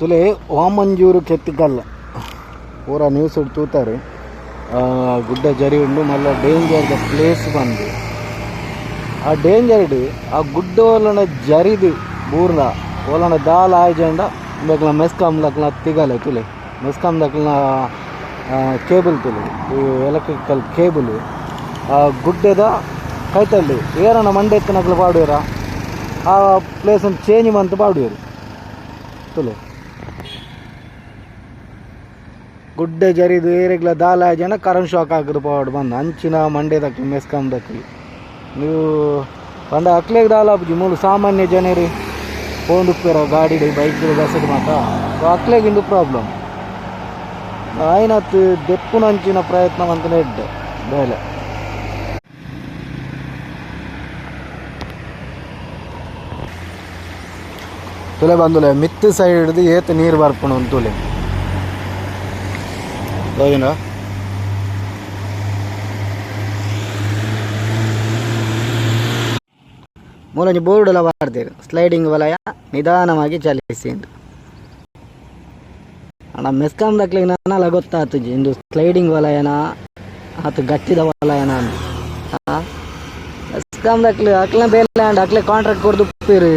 ತುಲೆ ವಾಮಂಜೂರು ಕೆತ್ತಿಕಲ್ಲ ಪೂರ ನ್ಯೂಸ್ ತೂತಾರೆ. ಆ, ಗುಡ್ಡ ಜರಿ ಉಂಡು ಮಲ್ಲ ಡೇಂಜರ್ ದ ಪ್ಲೇಸ್ ಬಂದು. ಆ ಡೇಂಜರ್ ಆ ಗುಡ್ಡ ಒಲನ ಜರಿದು ಬೂರ್ಲ ಓಲನ ದಾಲ ಆಯ್ಜಂಡ ಬೇಕಲ ಮೆಸ್ಕಾಮ್ ಲಕ್ಲ ತಿಗಲೆ ತುಲೆ. ಮೆಸ್ಕಾಮ್ ಲಕ್ಲ ಕೇಬಲ್ ತುಲೆ. Electrical cable. ಆ ಗುಡ್ಡದ ಕೈತಲ್ಲಿ ಏರನ ಮಂಡೆ ಎತ್ತಿನಕ್ಲ ಪಾಡುವರ? ಆ ಪ್ಲೇಸನ್ನು ಚೇಂಜ್ ಮಂತ್ ಪಾಡುವರು. ತುಲೆ. ಗುಡ್ಡ ಜರಿದು ಏರೆಗ್ಲ ದಾಲ ಜನ ಕರೆಂಟ್ ಶಾಕ್ ಹಾಕಿದ್ರು ಪಾಡು ಬಂದು. ಅಂಚಿನ ಮಂಡ್ಯದಕ್ಕೆ ಮೆಸ್ಕಾಮ್ದಕ್ಕೆ ನೀವು ಪಂಡ ಅಕ್ಲೆಗ್ ದಾಲ ಆಪುಜಿ ಮೂಲು ಸಾಮಾನ್ಯ ಜನರಿ ಫೋನ್ ಉಪ್ಪೇರ ಗಾಡಿ ಬೈಕ್ ಬಸ್ಸಿಗೆ ಮಾತ. ಅಕ್ಲೆಗಿಂದು ಪ್ರಾಬ್ಲಮ್ ಆಯ್ನತ್ತು ದೆಪ್ಪುನಂಚಿನ ಪ್ರಯತ್ನ ಅಂತಲೇ ಇಡ್ಡೆ ಬೇಲೆ. ತುಲೆ ಬಂದುಲೆ, ಮಿತ್ತು ಸೈಡ್ದು ಏತ್ ನೀರು ಬರ್ಪುಣ ಒಂದು ತುಲೆ ಹೋಗಿನ ಮೂಲಂಜಿ ಬೋರ್ಡ್ ಎಲ್ಲ ಮಾಡ್ತೀರಿ ಸ್ಲೈಡಿಂಗ್ ವಲಯ ನಿಧಾನವಾಗಿ ಚಲಿಸಿ ಅಂತ ಅಣ್ಣ ಮೆಸ್ಕಾಮ್ ದಕ್ಲಿಗೆ ನಾನೆಲ್ಲ ಗೊತ್ತಾತು ಜಿ, ಇಂದು ಸ್ಲೈಡಿಂಗ್ ವಲಯನ, ಆತು ಗಟ್ಟಿದ ವಲಯನ ಅಂತ. ಮೆಸ್ಕಾಮ್ ದಕ್ಲಿ ಅಕ್ಲೆ ಬೇಲೆ ಅಂಡ್ ಅಕ್ಲೆ ಕಾಂಟ್ರಾಕ್ಟ್ ಕೊಡ್ದು ಉಪ್ಪಿರಿ